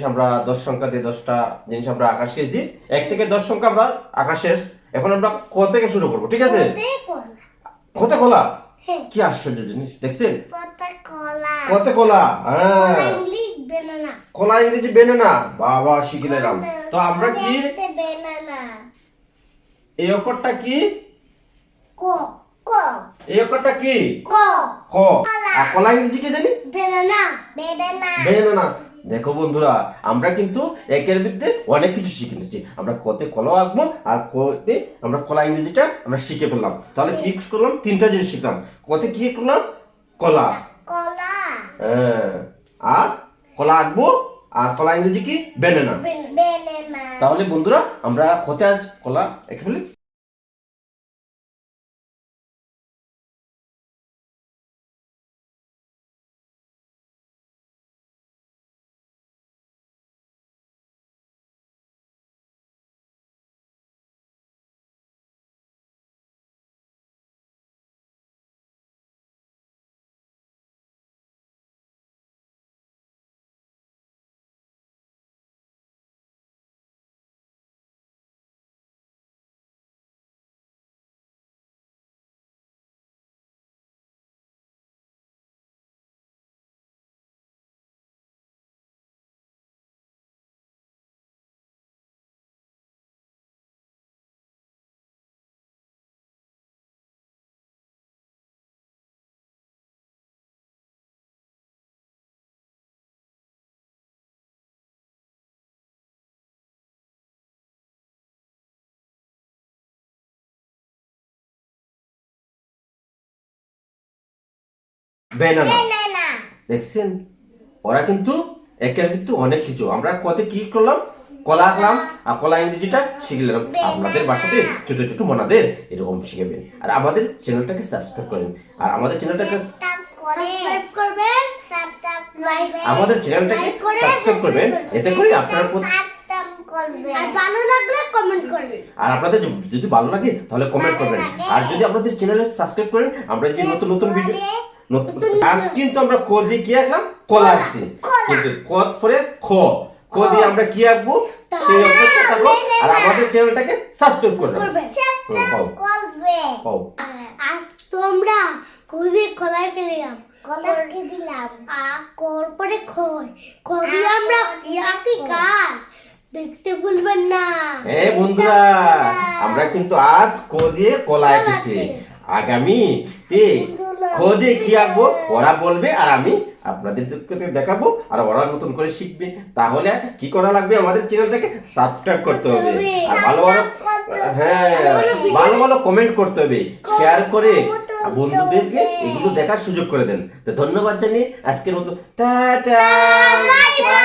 জিনিস আমরা দশ সংখ্যা দিয়ে দশটা জিনিস আমরা আঁকা শিখেছি। এক থেকে দশ সংখ্যা আমরা আঁকা শেষ। এখন আমরা ক থেকে শুরু করব ঠিক আছে? কত কলা। হ্যাঁ। কি আশ্চর্য জিনিস দেখছেন? কত কলা। কলা হ্যাঁ। বেনানা। কলা ইংরেজি বেনে না বাবা শিখে নিলাম তো আমরা কি? এই অক্ষরটা কি? ক ক। এই অক্ষরটা কি? ক। ক। আর কলা ইংরেজি কি জানি? Banana banana. বেনে না দেখো বন্ধুরা আমরা কিন্তু একের বিরুদ্ধে অনেক কিছু শিখে নিচ্ছি আমরা কতে কলা আঁকবো আর কতে আমরা কলা ইংরেজিটা আমরা শিখে ফেললাম। তাহলে কি করলাম? তিনটা জিনিস শিখলাম। কতে কি করলাম? কলা। কলা। হ্যাঁ। আর কলা আঁকবো আর কলা ইংরেজি কি? বেনে না তাহলে বন্ধুরা আমরা কতে আজ কলা এঁকে ফেলি। বেনানা। বেনানা। দেখছেন? ওরা কিন্তু একের কিন্তু অনেক কিছু। আমরা কতে কি করলাম? কলা আঁকলাম। আর কলা ইংরেজিটা শিখলাম আপনাদের বাসাতে ছোট ছোট মনাদের এরকম শিখাবেন আর আমাদের চ্যানেলটাকে সাবস্ক্রাইব করেন আর আমাদের চ্যানেলটাকে সাবস্ক্রাইব করবেন। সাবস্ক্রাইব করবেন। আমাদের চ্যানেলটাকে সাবস্ক্রাইব করবেন। এতে করে আপনার প্রতি- সাবস্ক্রাইব করবেন। আর ভালো লাগলে কমেন্ট করবেন। আর আপনাদের যদি- ভালো লাগে তাহলে কমেন্ট করবেন। আর যদি আপনাদের চ্যানেলে সাবস্ক্রাইব করেন আমরা যে নতুন নতুন ভিডিও আজ কিন্তু আমরা ক দিয়ে কি আঁকলাম? কলা। আঁকছি কিন্তু ক পরে খ? খ দিয়ে আমরা কি আঁকবো? সেই অপেক্ষা আর আমাদের চ্যানেলটাকে সাবস্ক্রাইব তোমরা কর পরে খদি আমরা ইয়াকি কার। দেখতে ভুলবেন না। এ বন্ধুরা আমরা কিন্তু আজ ক দিয়ে কলা এঁকেছি আগামী তে খোদে কি আঁকবো? ওরা বলবে আর আমি আপনাদেরকে দেখাবো আর ওরা নতুন করে শিখবে। তাহলে কি করা লাগবে আমাদের চ্যানেলটাকে সাবস্ক্রাইব করতে হবে। আর ভালো ভালো হ্যাঁ ভালো ভালো কমেন্ট করতে হবে। শেয়ার করে বন্ধুদেরকে এগুলো দেখার সুযোগ করে দেন। তো ধন্যবাদ জানিয়ে আজকের মতো। টাটা! Bye bye.